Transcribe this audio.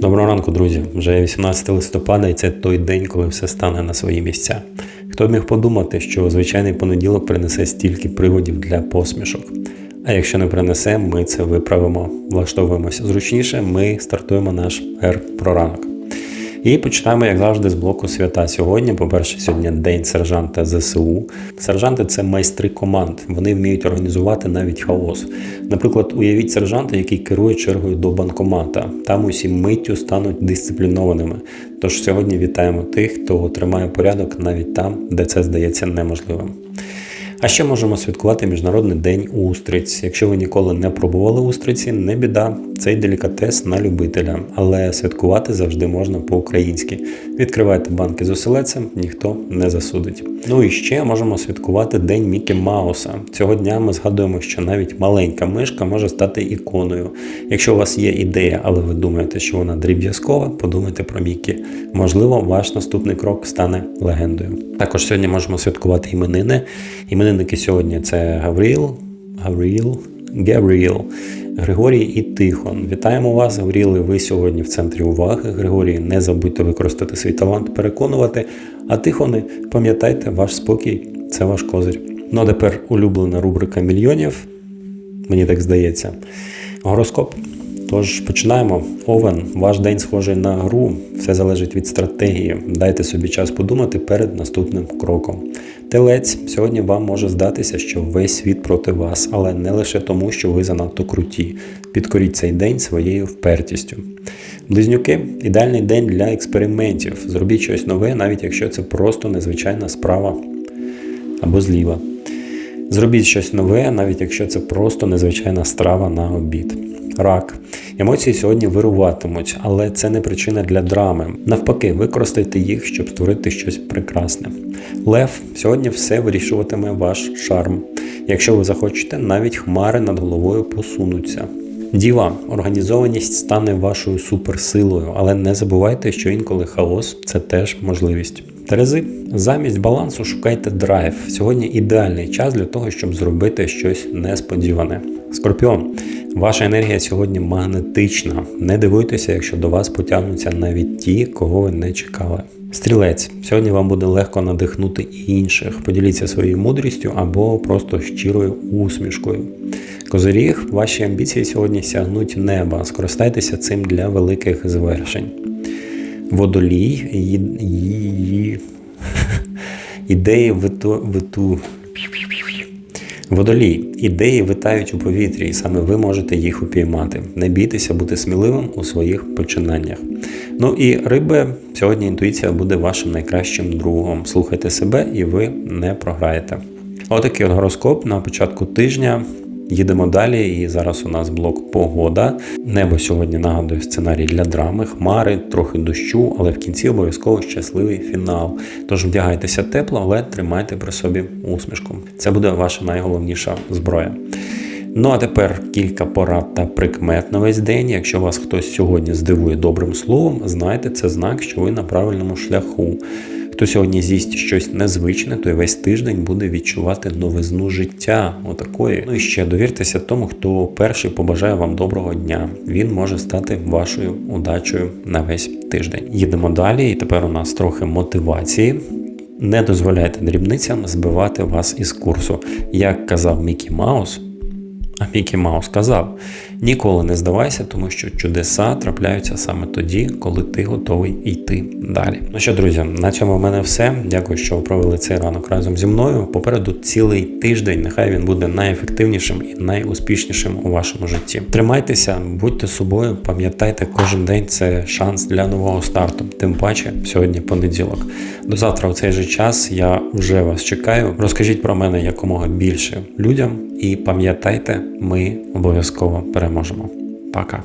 Доброго ранку, друзі. Вже 18 листопада, і це той день, коли все стане на свої місця. Хто б міг подумати, що звичайний понеділок принесе стільки приводів для посмішок. А якщо не принесе, ми це виправимо, влаштовуємося зручніше. Ми стартуємо наш р про ранок. І починаємо, як завжди, з блоку свята. Сьогодні, по-перше, сьогодні день сержанта ЗСУ. Сержанти це майстри команд. Вони вміють організувати навіть хаос. Наприклад, уявіть сержанта, який керує чергою до банкомата. Там усі миттю стануть дисциплінованими. Тож сьогодні вітаємо тих, хто тримає порядок навіть там, де це здається неможливим. А ще можемо святкувати Міжнародний день устриць. Якщо ви ніколи не пробували устриці, не біда. Цей делікатес на любителя, але святкувати завжди можна по-українськи. Відкривайте банки з оселедцем, ніхто не засудить. Ну і ще можемо святкувати День Мікі Мауса. Цього дня ми згадуємо, що навіть маленька мишка може стати іконою. Якщо у вас є ідея, але ви думаєте, що вона дріб'язкова, подумайте про Мікі. Можливо, ваш наступний крок стане легендою. Також сьогодні можемо святкувати іменини. Іменинники сьогодні це Гавріл, Гавріл, Гавріл, Григорій і Тихон. Вітаємо вас, Гавріли. Ви сьогодні в центрі уваги. Григорій, не забудьте використати свій талант, переконувати. А Тихони, пам'ятайте, ваш спокій це ваш козир. Ну а тепер улюблена рубрика мільйонів. Мені так здається. Гороскоп. Тож починаємо. Овен, ваш день схожий на гру, все залежить від стратегії. Дайте собі час подумати перед наступним кроком. Телець, сьогодні вам може здатися, що весь світ проти вас, але не лише тому, що ви занадто круті. Підкоріть цей день своєю впертістю. Близнюки ідеальний день для експериментів. Зробіть щось нове, навіть якщо це просто незвичайна справа або зліва. Зробіть щось нове, навіть якщо це просто незвичайна страва на обід. Рак. Емоції сьогодні вируватимуть, але це не причина для драми. Навпаки, використайте їх, щоб створити щось прекрасне. Лев, сьогодні все вирішуватиме ваш шарм. Якщо ви захочете, навіть хмари над головою посунуться. Діва, організованість стане вашою суперсилою, але не забувайте, що інколи хаос це теж можливість. Терези, замість балансу шукайте драйв. Сьогодні ідеальний час для того, щоб зробити щось несподіване. Скорпіон, ваша енергія сьогодні магнетична. Не дивуйтеся, якщо до вас потягнуться навіть ті, кого ви не чекали. Стрілець, сьогодні вам буде легко надихнути інших. Поділіться своєю мудрістю або просто щирою усмішкою. Козиріг, ваші амбіції сьогодні сягнуть неба. Скористайтеся цим для великих звершень. Водолій, ї, ї, ідеї виту, виту. Водолій, ідеї витають у повітрі, і саме ви можете їх упіймати. Не бійтеся бути сміливим у своїх починаннях. Ну і риби, сьогодні інтуїція буде вашим найкращим другом. Слухайте себе, і ви не програєте. Отакий от гороскоп на початку тижня. Їдемо далі, і зараз у нас блок погода. Небо сьогодні нагадує сценарій для драми, хмари, трохи дощу, але в кінці обов'язково щасливий фінал. Тож вдягайтеся тепло, але тримайте при собі усмішку. Це буде ваша найголовніша зброя. Ну а тепер кілька порад та прикмет на весь день. Якщо вас хтось сьогодні здивує добрим словом, знайте, це знак, що ви на правильному шляху. Хто сьогодні з'їсть щось незвичне, той весь тиждень буде відчувати новизну життя. Отакої. Ну і ще довіртеся тому, хто перший побажає вам доброго дня. Він може стати вашою удачею на весь тиждень. Їдемо далі, і тепер у нас трохи мотивації. Не дозволяйте дрібницям збивати вас із курсу. Як казав Мікі Маус. А Мікі Маус казав: ніколи не здавайся, тому що чудеса трапляються саме тоді, коли ти готовий йти далі. Ну що, друзі, на цьому в мене все. Дякую, що ви провели цей ранок разом зі мною. Попереду цілий тиждень. Нехай він буде найефективнішим і найуспішнішим у вашому житті. Тримайтеся, будьте собою, пам'ятайте, кожен день це шанс для нового старту. Тим паче, сьогодні понеділок. До завтра, у цей же час, я вже вас чекаю. Розкажіть про мене якомога більше людям. І пам'ятайте, ми обов'язково переможемо. Пока.